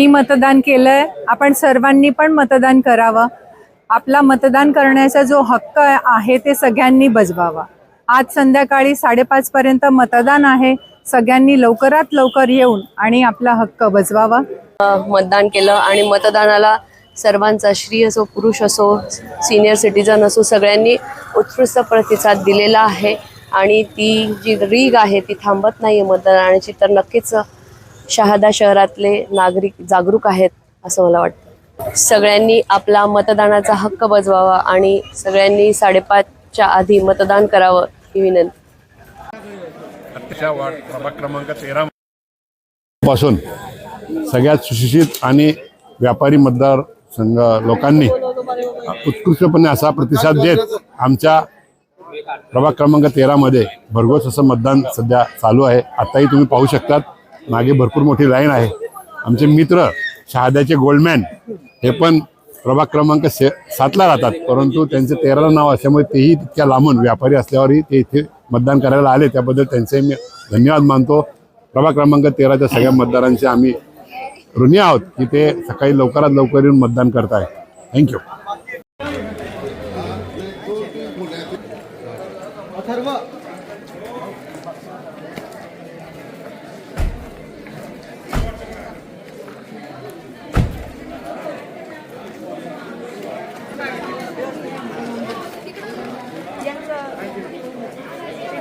मी मतदान केलंय आपण सर्वांनी पण मतदान करावं. आपला मतदान करण्याचा जो हक्क आहे ते सगळ्यांनी बजवावा. आज संध्याकाळी साडेपाचपर्यंत मतदान आहे सगळ्यांनी लवकरात लवकर येऊन आणि आपला हक्क बजवावा. मतदान केलं आणि मतदानाला सर्वांचा स्त्री असो पुरुष असो सिनियर सिटीजन असो सगळ्यांनी उत्कृष्ट प्रतिसाद दिलेला आहे. आणि ती जी रीग आहे ती थांबत नाही आहे मतदानाची तर नक्कीच शहादा शहरातले नागरिक जागरूक आहेत असं मला वाटतं. सगळ्यांनी आपला मतदानाचा हक्क बजवावा आणि सगळ्यांनी साडेपाचच्या आधी मतदान करावं ही विनंती. पासून सगळ्यात सुशिक्षित आणि व्यापारी मतदार संघ लोकांनी उत्कृष्टपणे असा प्रतिसाद देत आमच्या प्रभाग क्रमांक तेरामध्ये भरघोस असं मतदान सध्या चालू आहे. आताही तुम्ही पाहू शकतात. मागे भरपूर मोठी लाईन आहे. आमचे मित्र शहाद्याचे गोल्डमॅन हे पण प्रभाग क्रमांक से सातला राहतात. परंतु त्यांचे तेराला नाव असल्यामुळे तेही तितक्या लांबून व्यापारी असल्यावरही ते इथे मतदान करायला आले. त्याबद्दल त्यांचे मी धन्यवाद मानतो. प्रभाग क्रमांक तेराच्या सगळ्या मतदारांचे आम्ही ऋणी आहोत की ते सकाळी लवकरात लवकर येऊन मतदान करताय thank you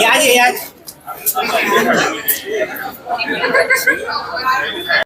Ya, aja ya. ya.